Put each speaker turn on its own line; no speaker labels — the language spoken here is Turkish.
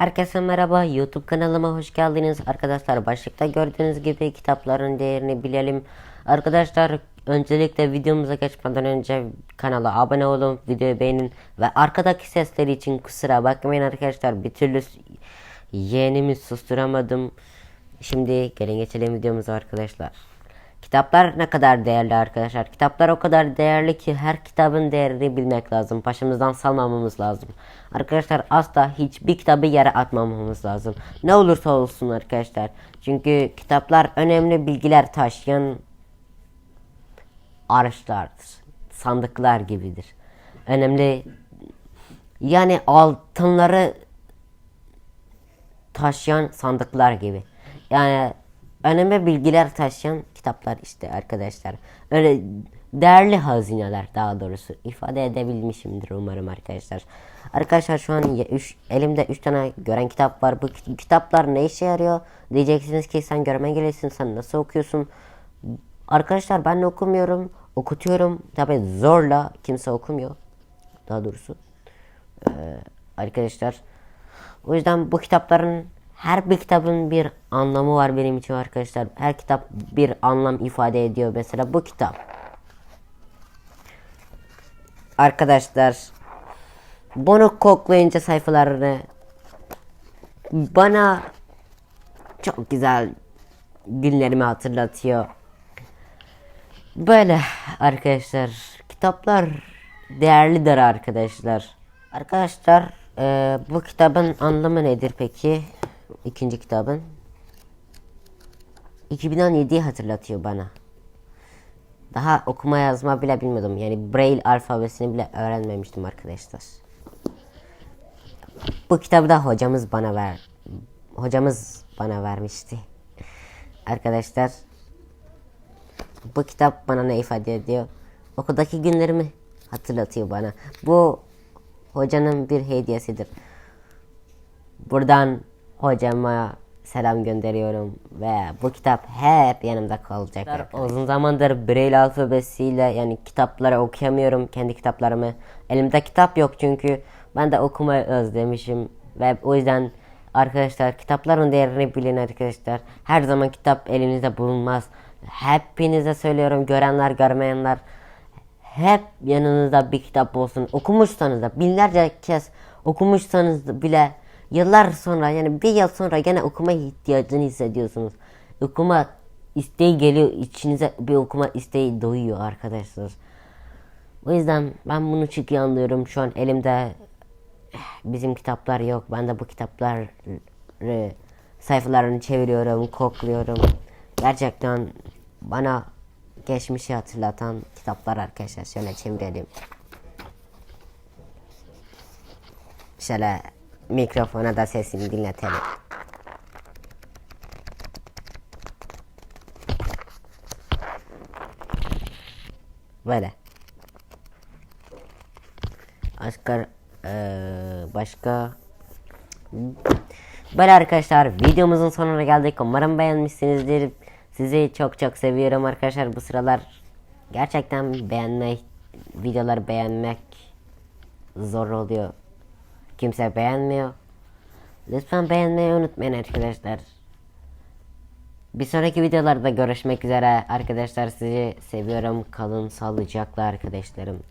Herkese merhaba YouTube kanalıma hoş geldiniz. Arkadaşlar başlıkta gördüğünüz gibi kitapların değerini bilelim. Arkadaşlar öncelikle videomuza geçmeden önce kanala abone olun videoyu beğenin ve arkadaki sesler için kusura bakmayın arkadaşlar. Bir türlü yeğenimi susturamadım. Şimdi gelin geçelim videomuza arkadaşlar Kitaplar ne kadar değerli arkadaşlar. Kitaplar o kadar değerli ki her kitabın değerini bilmek lazım. Başımızdan salmamamız lazım. Arkadaşlar asla hiçbir kitabı yere atmamamız lazım. Ne olursa olsun arkadaşlar. Çünkü kitaplar önemli bilgiler taşıyan araçlardır. Sandıklar gibidir. Önemli yani altınları taşıyan sandıklar gibi. Yani önemli bilgiler taşıyan kitaplar işte arkadaşlar. Öyle değerli hazineler daha doğrusu ifade edebilmişimdir umarım arkadaşlar. Arkadaşlar şu an üç, elimde 3 tane gören kitap var. Bu kit- kitaplar ne işe yarıyor? Diyeceksiniz ki sen görme gelirsin sen nasıl okuyorsun? Arkadaşlar ben okumuyorum. Okutuyorum. Tabi zorla kimse okumuyor. Daha doğrusu. Ee, arkadaşlar. O yüzden bu kitapların her bir kitabın bir anlamı var benim için arkadaşlar. Her kitap bir anlam ifade ediyor. Mesela bu kitap. Arkadaşlar bunu koklayınca sayfalarını bana çok güzel günlerimi hatırlatıyor. Böyle arkadaşlar kitaplar değerlidir arkadaşlar. Arkadaşlar eee, bu kitabın anlamı nedir peki? İkinci kitabın. 2017'yi hatırlatıyor bana. Daha okuma yazma bile bilmiyordum. Yani Braille alfabesini bile öğrenmemiştim arkadaşlar. Bu kitabı da hocamız bana ver. Hocamız bana vermişti. Arkadaşlar bu kitap bana ne ifade ediyor? Okuldaki günlerimi hatırlatıyor bana. Bu hocanın bir hediyesidir. Buradan hocama selam gönderiyorum ve bu kitap hep yanımda kalacak. Uzun zamandır Braille alfabesiyle yani kitapları okuyamıyorum kendi kitaplarımı. Elimde kitap yok çünkü ben de okumayı özlemişim ve o yüzden arkadaşlar kitapların değerini bilin arkadaşlar. Her zaman kitap elinizde bulunmaz. Hepinize söylüyorum görenler görmeyenler hep yanınızda bir kitap olsun. Okumuşsanız da binlerce kez okumuşsanız bile yıllar sonra yani bir yıl sonra gene okuma ihtiyacını hissediyorsunuz. Okuma isteği geliyor içinize bir okuma isteği doğuyor arkadaşlar. O yüzden ben bunu çok iyi anlıyorum. Şu an elimde bizim kitaplar yok. Ben de bu kitapları sayfalarını çeviriyorum, kokluyorum. Gerçekten bana geçmişi hatırlatan kitaplar arkadaşlar. Şöyle çevirelim. Şöyle mikrofona da sesini dinletelim. Böyle. Başka eee, başka Böyle arkadaşlar videomuzun sonuna geldik. Umarım beğenmişsinizdir. Sizi çok çok seviyorum arkadaşlar. Bu sıralar gerçekten beğenmek, videoları beğenmek zor oluyor. Kimse beğenmiyor. Lütfen beğenmeyi unutmayın arkadaşlar. Bir sonraki videolarda görüşmek üzere arkadaşlar. Sizi seviyorum. Kalın sağlıcakla arkadaşlarım.